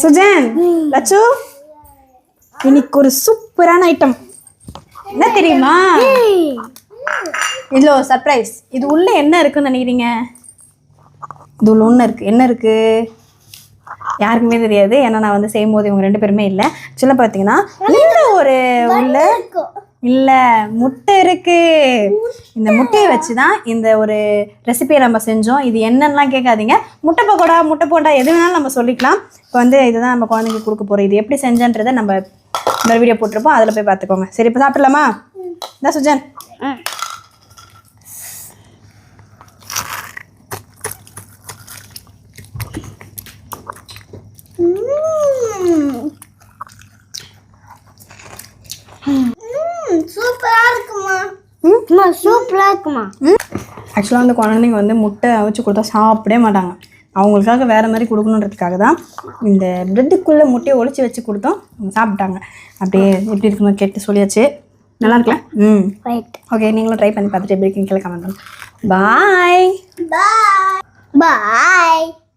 சுஜன் லட்சு இன்னைக்கு ஒரு சூப்பரான ஐட்டம் என்ன தெரியுமா? இதுல ஒரு சர்ப்ரைஸ் இது உள்ள என்ன இருக்குன்னு நினைக்கிறீங்க? இது உள்ள ஒன்று இருக்கு. என்ன இருக்கு? யாருக்குமே தெரியாது. ஏன்னா நான் வந்து செய்யும் போது இவங்க ரெண்டு பேருமே இல்லை. சொல்ல பார்த்தீங்கன்னா இந்த ஒரு உள்ள இல்ல முட்டை இருக்கு. இந்த முட்டையை வச்சு தான் இந்த ஒரு ரெசிபியை நம்ம செஞ்சோம். இது என்னன்னெலாம் கேட்காதீங்க. முட்டை பக்கோடா முட்டை போண்டா எது வேணாலும் நம்ம சொல்லிக்கலாம். இப்போ வந்து இதுதான் நம்ம குழந்தைங்க கொடுக்க போகிறோம் இது எப்படி செஞ்சன்றதை நம்ம இந்த வீடியோ போட்டிருப்போம். அதில் போய் பார்த்துக்கோங்க. சரி இப்போ சாப்பிடலாமா? இந்த சுஜன். சூப்பரா இருக்குமா? அம்மா சூப்பரா இருக்குமா? ஆக்சுவலாக வந்து குழந்தைங்க வந்து முட்டை அவிச்சு கொடுத்தா சாப்பிடவே மாட்டாங்க. அவங்களுக்காக வேறு மாதிரி கொடுக்கணுன்றதுக்காக தான் இந்த ப்ரெட்டுக்குள்ளே முட்டையை ஒளிச்சு வச்சு கொடுத்தோம். சாப்பிட்டாங்க. அப்படியே எப்படி இருக்குன்னு கேட்டு சொல்லியாச்சு. நல்லா இருக்குல்ல? ம். ரைட் ஓகே நீங்களும் ட்ரை பண்ணி பார்த்துட்டு எப்படி இருக்குன்னு கீழே கமெண்ட் பண்ணுங்க. பாய் பாய் பாய்